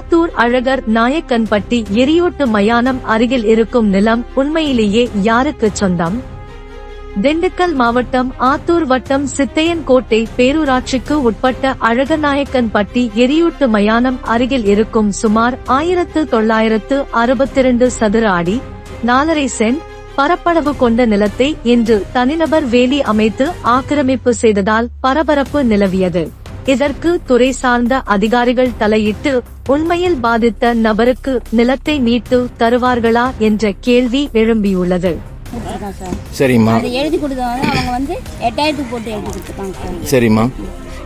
ஆத்தூர் அழகர் நாயக்கன்பட்டி எரியூட்டு மயானம் அருகில் இருக்கும் நிலம் உண்மையிலேயே யாருக்கு சொந்தம்? திண்டுக்கல் மாவட்டம் ஆத்தூர் வட்டம் சித்தையன்கோட்டை பேரூராட்சிக்கு உட்பட்ட அழகநாயக்கன்பட்டி எரியூட்டு மயானம் அருகில் இருக்கும் சுமார் ஆயிரத்து தொள்ளாயிரத்து அறுபத்தி இரண்டு சதுர அடி நாலரை சென்ட் பரப்பளவு கொண்ட நிலத்தை இன்று தனிநபர் வேலி அமைத்து ஆக்கிரமிப்பு செய்ததால் பரபரப்பு நிலவியது. இதற்கு துறை சார்ந்த அதிகாரிகள் தலையிட்டு உண்மையில் பாதித்த நபருக்கு நிலத்தை மீட்டு தருவார்களா என்ற கேள்வி எழும்பியுள்ளது. சரிம்மா. அதை எழுதி கொடுத்தவங்க அவங்க வந்து எட்டாயிரத்துக்கு போட்டு எழுதி கொடுத்துருக்காங்க சார். சரிம்மா.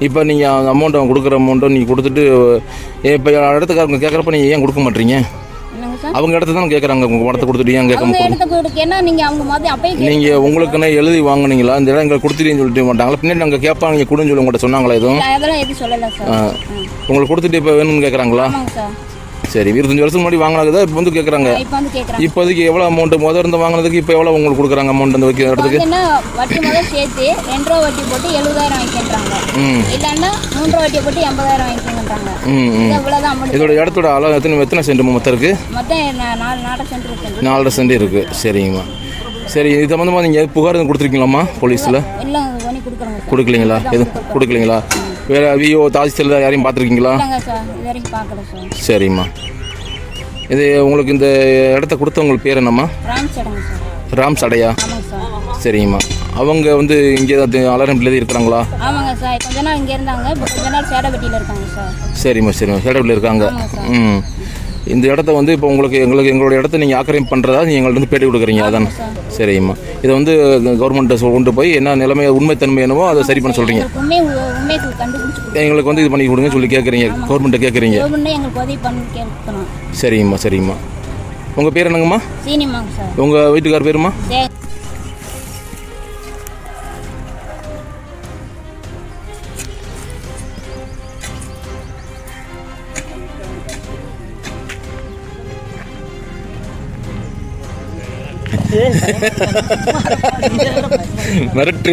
இப்போ நீங்கள் அந்த அமௌண்ட் கொடுக்குற அமௌண்ட்டை நீங்கள் கொடுத்துட்டு இப்போ இடத்துக்காரங்க கேட்குறப்ப நீங்கள் ஏன் கொடுக்க மாட்டீங்க? அவங்க இடத்த தான் கேட்குறாங்க உங்கள் பணத்தை கொடுத்துட்டு ஏன் அப்பயே கேட்டு- நீங்கள் உங்களுக்குன்னு எழுதி வாங்குனீங்களா? இந்த இடம் எங்களுக்கு கொடுத்துட்டீங்கன்னு சொல்லிட்டு மாட்டாங்களா? பின்னாடி நாங்கள் கேட்பாங்க. நீங்கள் கொடுன்னு சொல்லி உங்கள்கிட்ட சொன்னாங்களா எதுவும். உங்களுக்கு கொடுத்துட்டு இப்போ வேணும்னு கேட்குறாங்களா சார் இருபத்தஞ்சு வருஷத்துக்கு முன்னாடி வாங்கினதா இப்போ வந்து கேட்குறாங்க இப்போதைக்கு எவ்வளோ அமௌண்ட் முதல் இருந்து வாங்கினதுக்கு இப்போ எவ்வளோ உங்களுக்கு கொடுக்குறாங்க அமௌண்ட் அந்த வைக்கிற இடத்துக்கு வட்டி முதல் சேர்த்து ரெண்டு ரூபா வட்டி போட்டு எழுபதாயிரம் வாங்கிக்கின்றாங்க. ம். இல்லைன்னா மூணு ரூபா வட்டி போட்டு எண்பதாயிரம் அமௌண்ட் இதோட இடத்தோட அளவு எத்தனை எத்தனை சென்ட் மொத்தம் இருக்குது மொத்தம் நாலு நாட்டை சென்டர் சென்டர் நாலரை சென்ட் இருக்குது சரிங்கம்மா. சரி இது சம்மந்தமாக நீங்கள் புகார் கொடுத்துருக்கீங்களாம்மா போலீஸில்? இல்லை கொடுக்கலீங்களா? எதுவும் கொடுக்கலீங்களா? வேறு விஓ தாசில்தார் யாரையும் பார்த்துருக்கீங்களா? சரிம்மா. இது உங்களுக்கு இந்த இடத்த கொடுத்தவங்களுக்கு பேர் என்னம்மா? ராம் சடையா? சரிங்கம்மா அவங்க வந்து இங்கே தான் அலாரம் இருக்கிறாங்களா? ஆமாங்க சார் கொஞ்ச நாள் இங்கே இருந்தாங்க இப்போ கொஞ்ச நாள் சேடப்பட்டியில் இருக்காங்க சார். சரிம்மா சரிம்மா. சேடவில் இருக்காங்க. ம். இந்த இடத்த வந்து இப்போ உங்களுக்கு எங்களுக்கு எங்களோட இடத்த நீங்கள் ஆக்கிரமிப்பு பண்ணுறதா நீங்கள் எங்கள்ட்ட வந்து பேட்டி கொடுக்குறீங்க அதான்? சார் சரிம்மா. இதை வந்து கவர்மெண்ட்டை கொண்டு போய் என்ன நிலைமை உண்மைத்தன்மை என்னவோ அதை சரி பண்ண சொல்கிறீங்க எங்களுக்கு வந்து இது பண்ணி கொடுங்கன்னு சொல்லி கேட்குறீங்க கவர்மெண்ட்டை கேட்குறீங்க சரிங்கம்மா சரிங்கம்மா உங்கள் பேர் என்னங்கம்மா? உங்கள் வீட்டுக்கார் பேருமா? மிரட்டு.